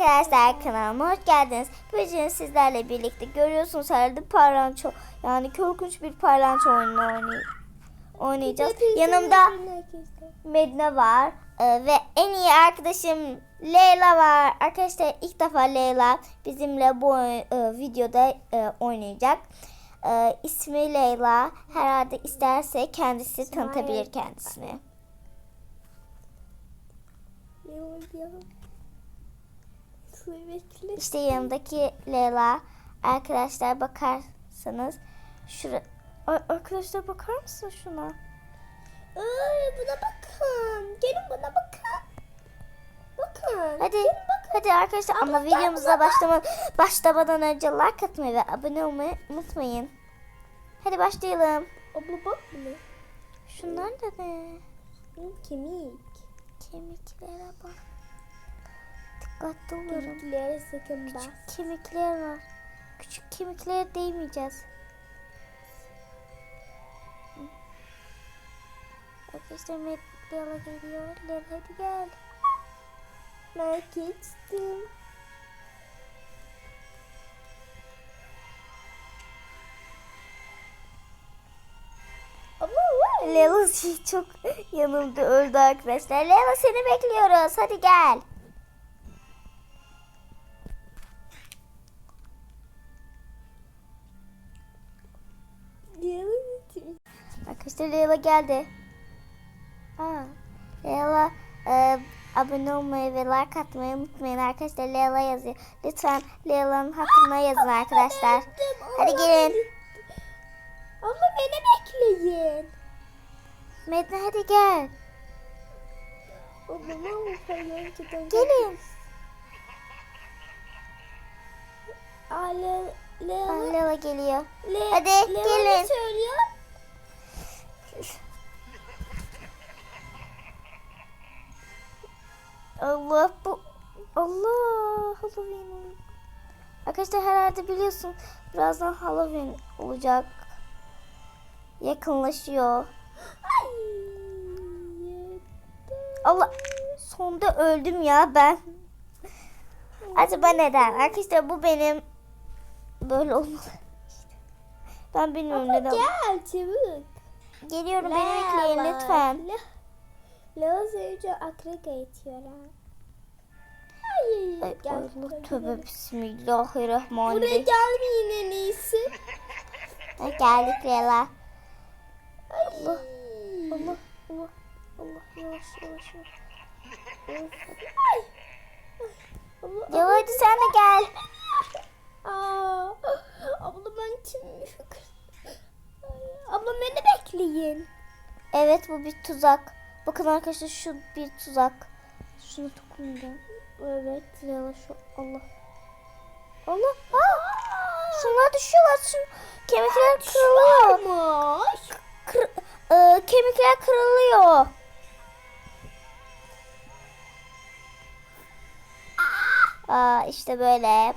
arkadaşlar kanalıma hoş geldiniz. Bugün sizlerle birlikte görüyorsunuz herhalde parlanço yani korkunç bir parlanço oyunu oynay oynayacağız. Yanımda Medine var e, ve en iyi arkadaşım Leyla var. Arkadaşlar ilk defa Leyla bizimle bu e, videoda e, oynayacak. E, ismi Leyla. Herhalde isterse kendisi tanıtabilir kendisini. İşte yanındaki Leyla. Arkadaşlar bakarsanız şura Ay, arkadaşlar bakar mısın şuna? Ay buna bakın. Gelin buna bakın. Bakın. Hadi Gelin bakın. hadi arkadaşlar ama videomuza başlama başlamadan önce like atmayı ve abone olmayı unutmayın. Hadi başlayalım. Abla bak buna. Şunlar da ne? Kemik. Kemiklere bak. Dikkatli olun. Kemiklere sakın bas. Küçük kemikler var. Küçük kemiklere değmeyeceğiz. Arkadaşlar Met Lela geliyor. Lela hadi gel. Ben geçtim. Lela çok yanıldı öldü arkadaşlar. Lela seni bekliyoruz. Hadi gel. Arkadaşlar Lela geldi. Aa, Lela e, abone olmayı ve like atmayı unutmayın arkadaşlar. Lela yazıyor. Lütfen Lela'nın hakkında yazın arkadaşlar. Hadi gelin. Abla beni bekleyin. Medine hadi gel. Gelin. Ale, Leo, Lela geliyor. Le, Hadi, Leo gelin. ne söylüyor? Allah bu Allah Halloween. Arkadaşlar herhalde biliyorsun birazdan Halloween olacak. Yakınlaşıyor. Allah sonda öldüm ya ben. Acaba neden? Arkadaşlar bu benim böyle olmalı. Ben bilmiyorum Abla neden. gel çabuk. Geliyorum beni bekleyin lütfen. Le, Leo seyirci akra geçiyor ha. Ay, Ay, gel. Allah tövbe gel. Buraya bismillahirrahmanirrahim. gelmeyin en iyisi. Ha, Geldik Lela. Ay. Allah, Allah, Allah, Allah, yavaş yavaş yavaş. Ay. Abla, Ya hadi sen de gel. Aa, ben kim çok... Ay, Abla beni bekleyin. Evet bu bir tuzak. Bakın arkadaşlar şu bir tuzak. Şunu dokundu. Evet Lela şu Allah. Allah. Aa, şunlar düşüyorlar. Şu kemikler kırılıyor. Kır, e, kemikler kırılıyor. Aa işte böyle.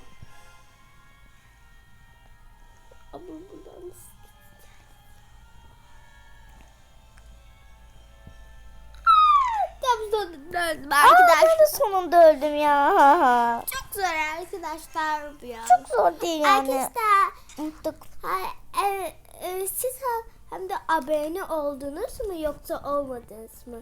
Sonunda öldüm Aa, ben arkadaşlar. de sonunda öldüm ya. Çok zor arkadaşlar bu ya. Çok zor değil yani. Arkadaşlar Unuttuk. ha- e, e, siz ha- hem de abone oldunuz mu yoksa olmadınız mı?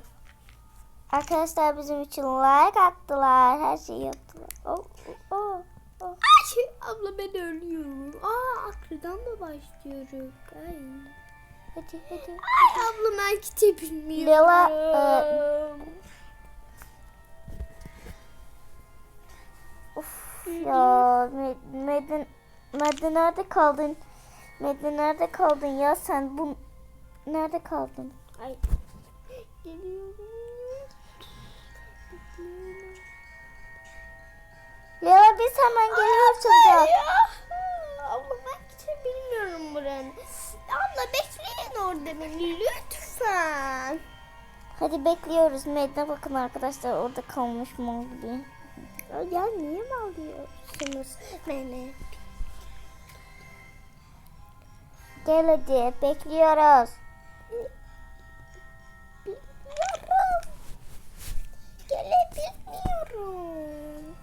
Arkadaşlar bizim için like attılar. Her şeyi yaptılar. Oh, oh, oh. Ay, abla ben ölüyorum. Aa akrıdan mı başlıyoruz? Ay. Hadi hadi. Ay abla ben kitap bilmiyorum. Lela, e, Of ya Med- Medin Medin nerede kaldın? Medin nerede kaldın ya sen bu nerede kaldın? Ay. Geliyorum. Lela biz hemen geliyoruz çocuklar. Ya. Ben kitap bilmiyorum buranın. Abla bekleyin orada beni lütfen. Hadi bekliyoruz. Medine bakın arkadaşlar orada kalmış mı gibi. Ya niye mi beni? Gel hadi bekliyoruz. Bilmiyorum. 啊 Gelebilmiyorum.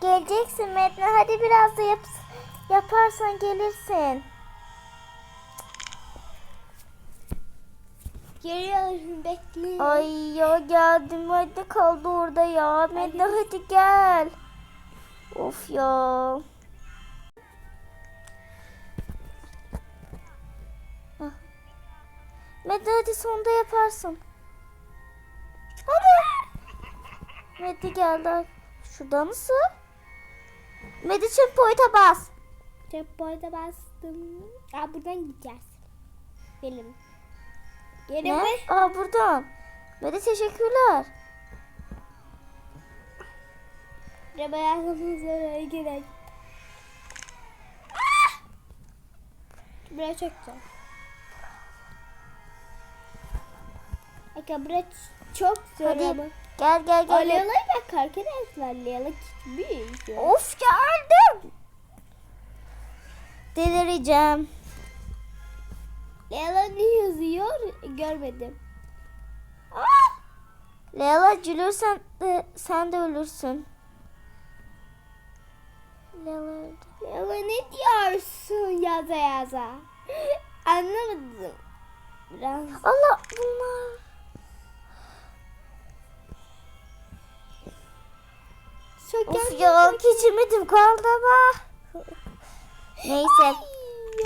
Geleceksin Medine. Hadi biraz da yap yaparsan gelirsin. Geliyorum bekle. Ay ya geldim. Medine kaldı orada ya. Medine hadi gel. Of ya. Ah. Medine hadi sonunda yaparsın. Hadi. Medine geldi. Şurada mısın? Çabuk poyta bas. Checkpoint'e bastım. Aa buradan gideceğiz. Benim. Geri Ne? mi? Aa buradan. Medine teşekkürler. Araba yardımımıza gidelim. Buraya çok zor. Eka buraya çok zor Hadi. ama. Gel gel gel. Alyalayı bak arkadaşlar. Leyla gitmiş. ya. Of geldim. Delireceğim. Leyla ne yazıyor? Görmedim. Leyla gülürsen de sen de ölürsün. Leyla. Leyla ne diyorsun yaza yaza? Anlamadım. Biraz. Allah bunlar. Çok Of ya geçemedim kaldı ama. Neyse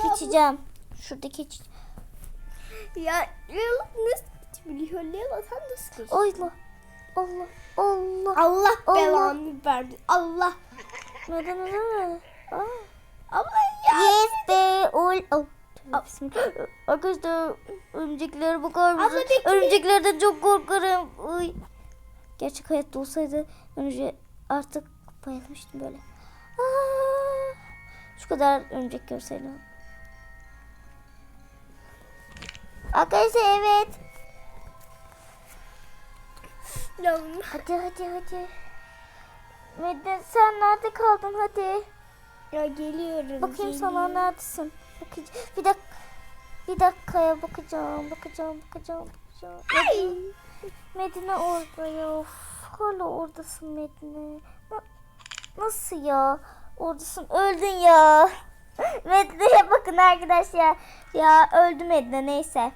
geçeceğim. Şurada geç. Ya Leyla nasıl geçebiliyor? Leyla sen nasıl geç? Allah. Allah. Allah. Allah belanı verdi. Allah. Neden neden? Abla ya. Yes be ol. Arkadaşlar örümceklere bakar mısın? Örümceklerden çok korkarım. Uy. Gerçek hayatta olsaydı önce artık bayılmıştım böyle. Aa, şu kadar örümcek görseydim. Arkadaşlar evet. Hadi hadi hadi. Medine sen nerede kaldın hadi. Ya geliyorum. Bakayım sana neredesin? Bakacağım. Bir dakika. Bir dakikaya bakacağım. Bakacağım. Bakacağım. Bakacağım. Ay. Medine orada ya. Hala oradasın Medine. Na- nasıl ya? Oradasın. Öldün ya. Medine'ye bakın arkadaşlar. Ya öldü Medine neyse.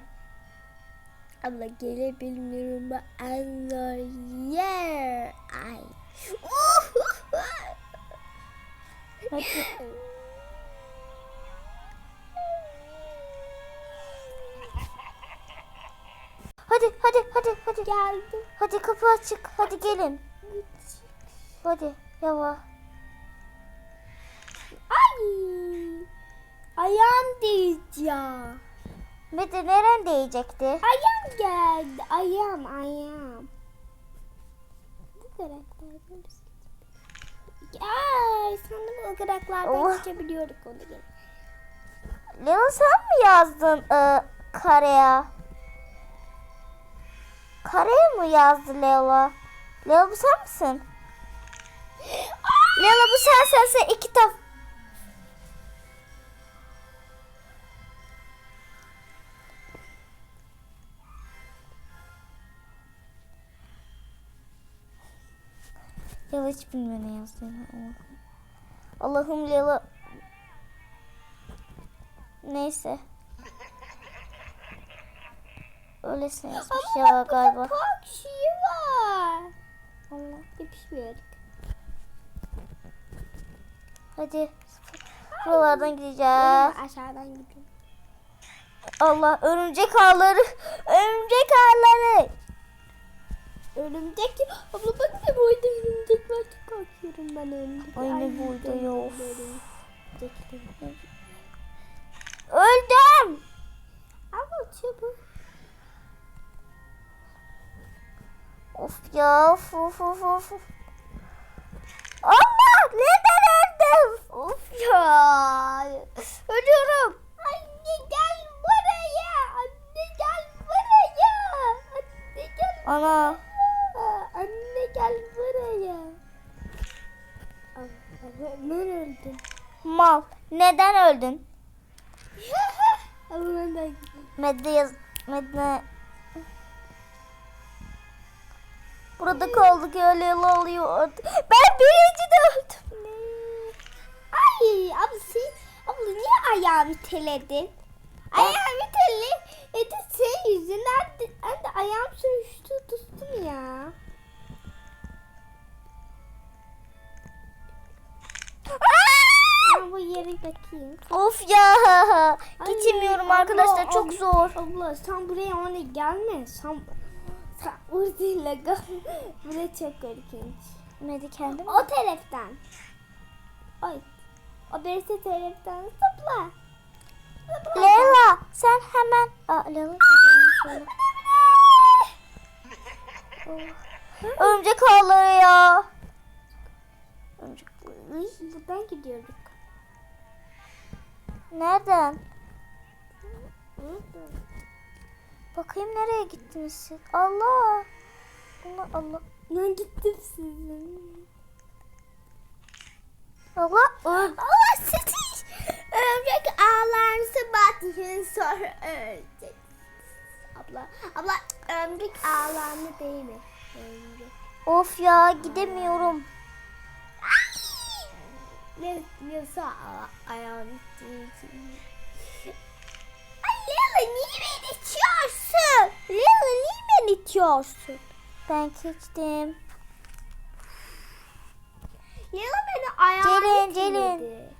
Abla gelebilmiyorum ben en zor yer. Ay. Hadi. Hadi hadi hadi hadi. Geldim. Hadi kapı açık. Hadi gelin. Hadi yavaş. Ay. Ayağım diyeceğim. Medine neren değecekti? Ayağım geldi. Ayağım ayağım. Bu karakterden biz Ay sanırım o karakterden Oh. geçebiliyorduk onu gene. Leo sen mi yazdın e, kareye? Kareye mi yazdı Leo? Leo bu sen misin? Leo bu sen sen sen iki taf. Leo hiç bilmiyor ne yazdığını. Allah'ım Leo. Neyse. Öylesine yazmış ya galiba. Bak şeyi var. Allah. Yapışmıyorduk. Hadi. Buralardan gideceğiz. Aşağıdan gidiyorum. Allah örümcek ağları. Örümcek ağları. Örümcek. Abla bak ne boyda örümcek var. Çok korkuyorum ben örümcek. Ay ne boyda ya, of. Öldüm. Abla çabuk. Of ya of of of. of. Allah neden öldüm? görev alıyordu. Ben birinci de öldüm. Ay abisi, abla niye ayağımı teledin? Ayağımı teledin e, senin yüzünden de, de ayağım sürüştü tuttum ya. Bu yeri bakayım. Of ya. Geçemiyorum Ay, arkadaşlar abla, çok zor. Abla sen buraya ona gelme. Sen sen Urzi'yle gel. Burası çok korkunç. Medi kendim. O taraftan. Ay. O birisi taraftan zıpla. Zıpla. Leyla sen hemen. Aa Leyla. Oh. Örümcek ağları ya. Örümcek. Buradan gidiyorduk. Nereden? Bakayım nereye gittiniz siz? Allah. Allah Allah. Ben gittim sizin. Allah. Ö- Allah siz örümcek ağlarınızı batın sonra ölecek. Abla, abla örümcek ağlarını değil mi? Örümcek. Of ya gidemiyorum. Ne diyorsa ayağını Ay Leyla niye beni itiyorsun? Leyla niye beni itiyorsun? Ben geçtim. Leyla beni ayağını Gelin, gelin. itiledi.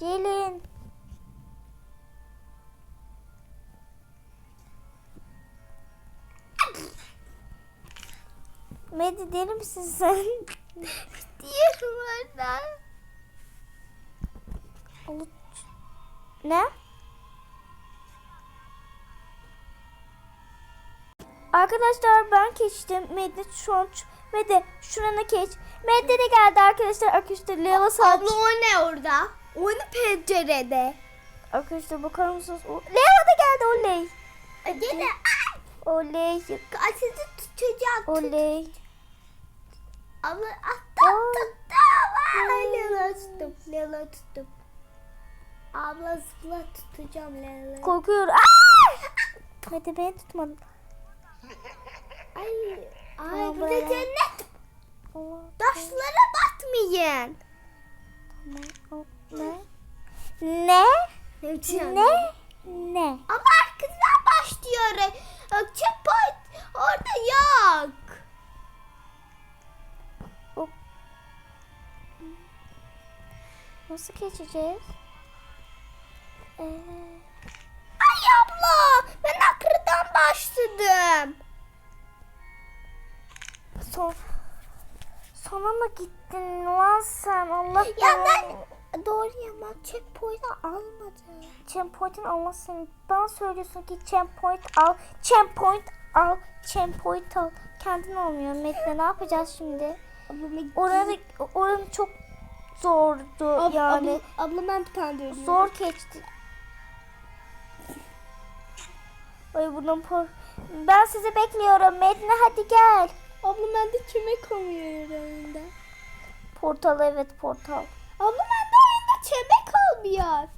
Gelin. Medi deli misin sen? Diyorum oradan. Ne? Arkadaşlar ben geçtim. Medi şu an ç- Medi şurana geç. Medi de geldi arkadaşlar. Arkadaşlar Leyla saç. Abla o ne orada? O ne pencerede? Arkadaşlar bakar mısınız? O... Leyla da geldi oley. Gene Oley. sizi tutacağım. Oley. Abla attım Aa. tuttum. Leyla tuttum. Leyla tuttum. Abla zıpla tutacağım Leyla. Korkuyorum. Aa! Medi beni tutmadın. Ay, ay Aa, bu da böyle. cennet. Allah. Taşlara batmayın. Tamam. O- Ne? Ne? Ne? Ne? Ama arkadan başlıyor. Checkpoint orada yok. Nasıl geçeceğiz? Ee, Ay abla ben arkadan başladım. son sona mı gittin lan sen? Allah Ya belanı- ben doğru ama checkpoint'ı almadım. Checkpoint'in almasın. Bana söylüyorsun ki checkpoint al. Checkpoint al. Checkpoint al. Kendin olmuyor Metin. Ne yapacağız şimdi? Oranı, oranı çok zordu Ab, yani. abla, abla ben bir tane. Zor geçti. Ay bunun por... Ben sizi bekliyorum. Medine hadi gel. Abla ben de kime koyuyor önünde. Portal evet portal. Abla ben de önünde çemek olmuyor.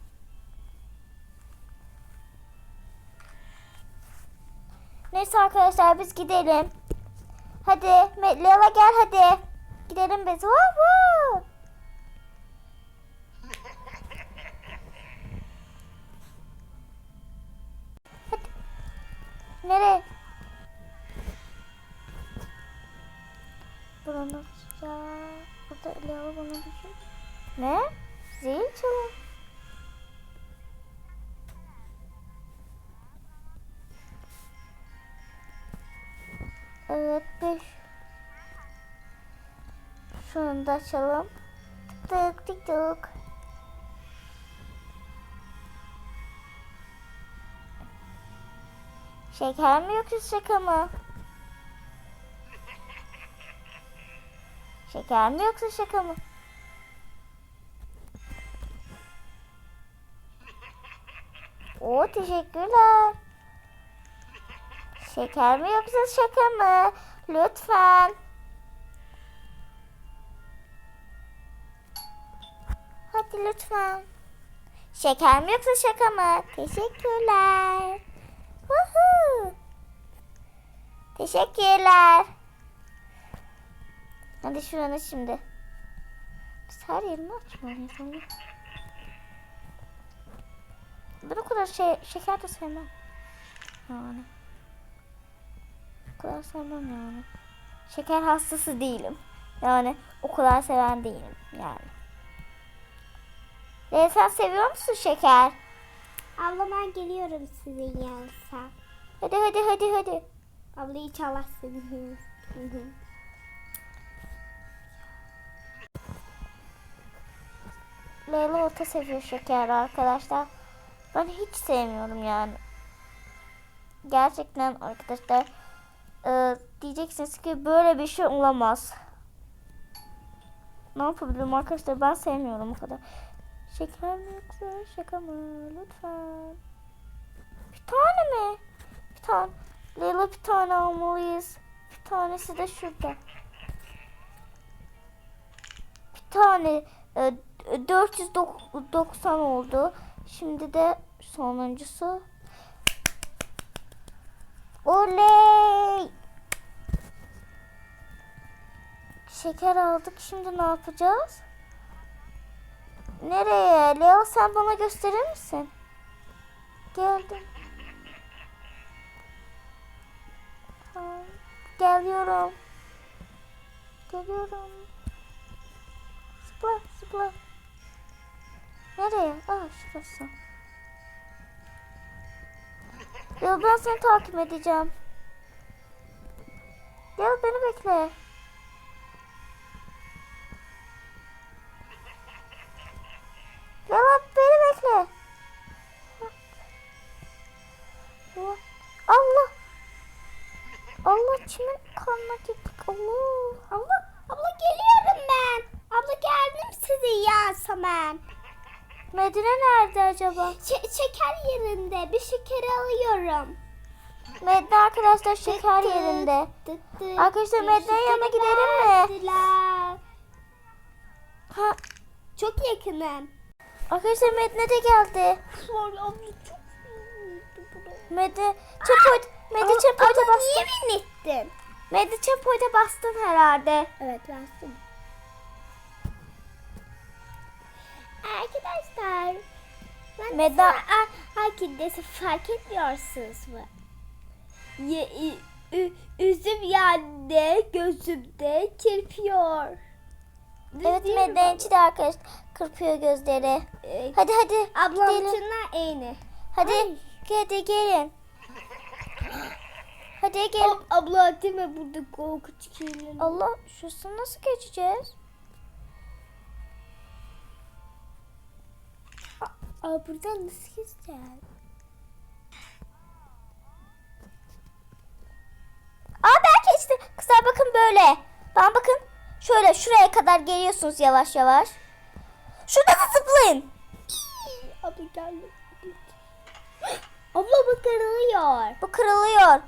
Neyse arkadaşlar biz gidelim. Hadi Lela gel hadi. Gidelim biz. Woo woo. Nereye? Buranın açacağız. Burada Lela bana şey. Ne? Zil çalın. Evet bir şunu da açalım. Tık tık tık. Şeker mi yoksa şaka mı? Şeker mi yoksa şaka mı? Oo teşekkürler. Şeker mi yoksa şaka mı? Lütfen. Hadi lütfen. Şeker mi yoksa şaka mı? Teşekkürler. Teşekkürler. Hadi şuranı şimdi. Biz her yerini açmalıyız. Ben o kadar şey, şeker de sevmem. Yani. O kadar sevmem yani. Şeker hastası değilim. Yani o kadar seven değilim yani. E, sen seviyor musun şeker? Abla ben geliyorum sizin yanınıza. Hadi hadi hadi hadi. Abla inşallah sizin Leyla orta seviyor şeker arkadaşlar. Ben hiç sevmiyorum yani. Gerçekten arkadaşlar e, diyeceksiniz ki böyle bir şey olamaz. Ne yapabilirim arkadaşlar ben sevmiyorum o kadar. Şeker mi yoksa şaka mı lütfen. Bir tane mi? Bir tane. Leyla bir tane almalıyız. Bir tanesi de şurada. Bir tane e, 490 oldu. Şimdi de sonuncusu. Oley! Şeker aldık. Şimdi ne yapacağız? Nereye? Leo sen bana gösterir misin? Geldim. Tamam. Geliyorum. Geliyorum. Zıpla zıpla. Nereye? Aa şurası. Ya ben seni takip edeceğim. Gel beni bekle. Allah çimin kanına gittik. Allah. Abla, abla geliyorum ben. Abla geldim sizin yanınıza ben. Medine nerede acaba? Ş- şeker yerinde. Bir şeker alıyorum. Medine arkadaşlar şeker Tıt tıt, yerinde. tıt tıt. Arkadaşlar Bir Medine'nin yanına şeker gidelim mi? verdiler. Ha, Çok yakınım. arkadaşlar Medine de geldi. Var abla çok iyiydi bu. Medine Medine çapoyda Abla bastın. niye beni ittin? Medine çapoyda bastın herhalde. Evet bastım. Arkadaşlar. Ben Meda- herkese fark etmiyorsunuz mu? Ye, ü, üzüm yerde gözümde kirpiyor. Düz Evet Medine'ninki de arkadaş kırpıyor gözleri. Ee, Hadi hadi. Ablam gidelim. eğni. Hadi. Hadi gelin. Hadi gelin. Ab- abla mi burada korkunç kirler? Allah şurasını nasıl geçeceğiz? Aa, buradan nasıl geçeceğiz? Aa ben geçtim. Kızlar bakın böyle. Ben bakın. Şöyle şuraya kadar geliyorsunuz yavaş yavaş. Şurada da zıplayın. Abla geldi. Abla bu kırılıyor. Bu kırılıyor.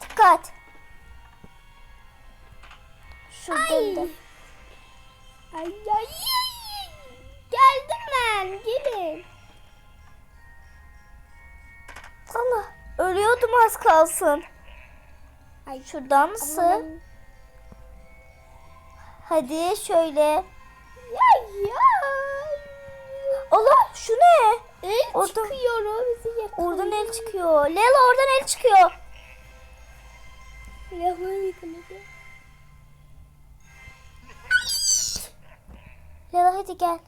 Dikkat. Şurada Ay. da. Ay ay ay. Geldim ben. Gelin. Allah. Ölüyordum az kalsın. Ay Şuradan mısın? Hadi şöyle. Ya ya. Allah şu ne? El Oradan- çıkıyor o bizi yakalıyor. Oradan el çıkıyor. Lela oradan el çıkıyor. Yakalıyor, yakalıyor. Lela hadi gel.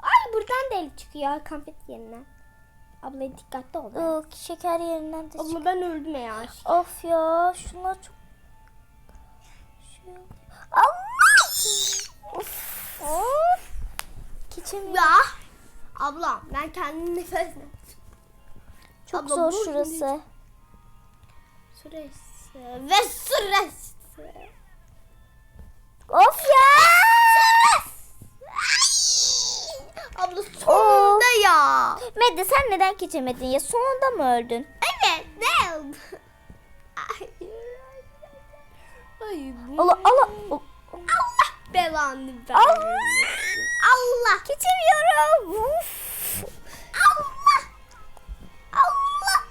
Ay buradan da el çıkıyor kampet yerinden. Abla dikkatli ol. Yok şeker yerinden de çık. Abla ben öldüm ya. Of ya şunlar çok... Şu... Allah! Of. Of. Keçim Ya. Abla ben kendim nefes Çok Abla, zor şurası. Süresi ve süresi. Of ya! Abla sonunda ya. Medde sen neden geçemedin ya? Sonunda mı öldün? Evet ne oldu? Ay. Ay. Allah Allah. Allah. Belanı ver. Allah. Allah. Geçemiyorum. Uf. Allah. Allah.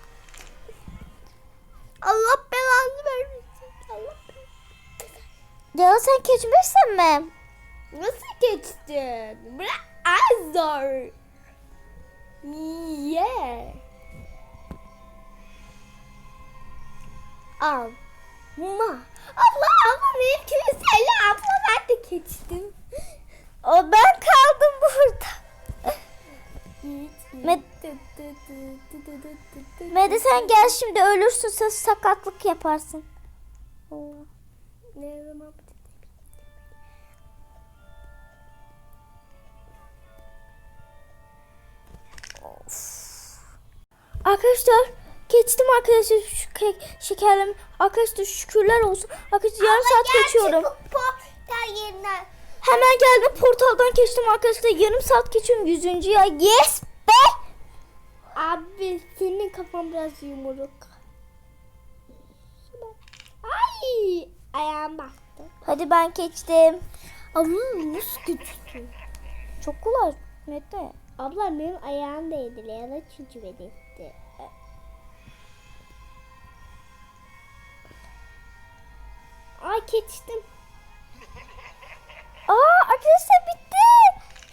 Allah belanı vermesin. Allah Ya sen geçmişsin mi? Nasıl geçtin? Bırak ay zor. Yeah. Al. Ma. Allah Allah benim kimseyle abla ben de geçtim. O ben kaldım burada. Med- Mede sen gel şimdi ölürsün sen sakatlık yaparsın. Ne zaman Arkadaşlar geçtim arkadaşlar şu ke- şekerlem. Arkadaşlar şükürler olsun. Arkadaşlar yarım saat geçiyorum. Portal yerinden. Hemen geldim portaldan geçtim arkadaşlar. Yarım saat geçiyorum. Yüzüncü ya. Yes be. Abi senin kafan biraz yumuruk. Ay ayağım bastı. Hadi ben geçtim. Ablam nasıl geçtin? Çok kolay. Mete. Ablam benim ayağım değdi. Leyla çünkü beni itti. Ay geçtim. Aa arkadaşlar bitti.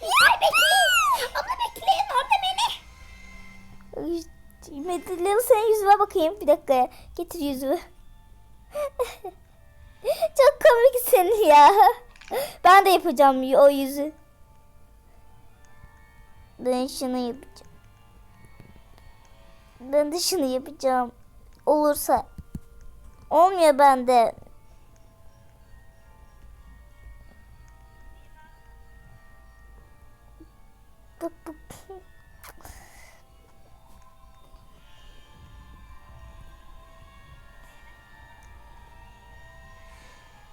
Ay bekleyin. Abla bekleyin orada beni. Mete Lil senin yüzüne bakayım. Bir dakika. Getir yüzümü. Çok komiksin ya. Ben de yapacağım o yüzü. Ben şunu yapacağım. Ben de şunu yapacağım. Olursa. Olmuyor bende. Bık bık.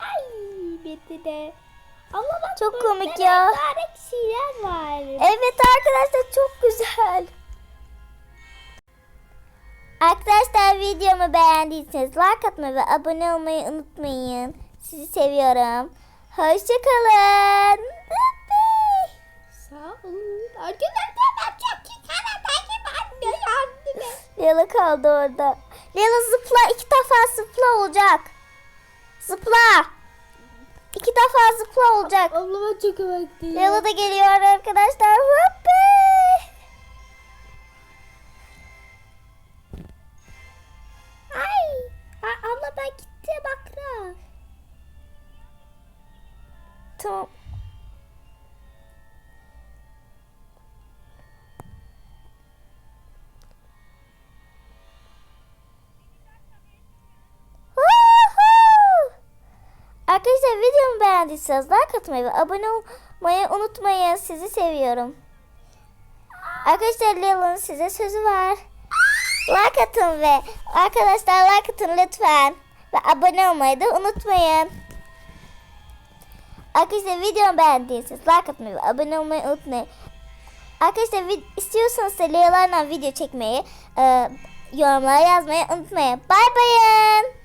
Ay bitti de. Allah bak Çok komik ya. rengarenk şeyler var. Evet arkadaşlar çok güzel. Arkadaşlar videomu beğendiyseniz like atmayı ve abone olmayı unutmayın. Sizi seviyorum. Hoşçakalın. Leyla kaldı orada. Leyla zıpla. iki defa zıpla olacak. Zıpla. İki defa zıpla olacak. Ablama çok emekliyim. Leyla da geliyor arkadaşlar. Hoppa. Ay. Ay abla ben gitti bakra. Tamam. Beğendiyseniz like atmayı ve abone olmayı unutmayın. Sizi seviyorum. Arkadaşlar Leyla'nın size sözü var. Like atın ve arkadaşlar like atın lütfen. Ve abone olmayı da unutmayın. Arkadaşlar videomu beğendiyseniz like atmayı ve abone olmayı unutmayın. Arkadaşlar istiyorsanız da Leyla'yla video çekmeyi, e, yorumlara yazmayı unutmayın. Bay bayın.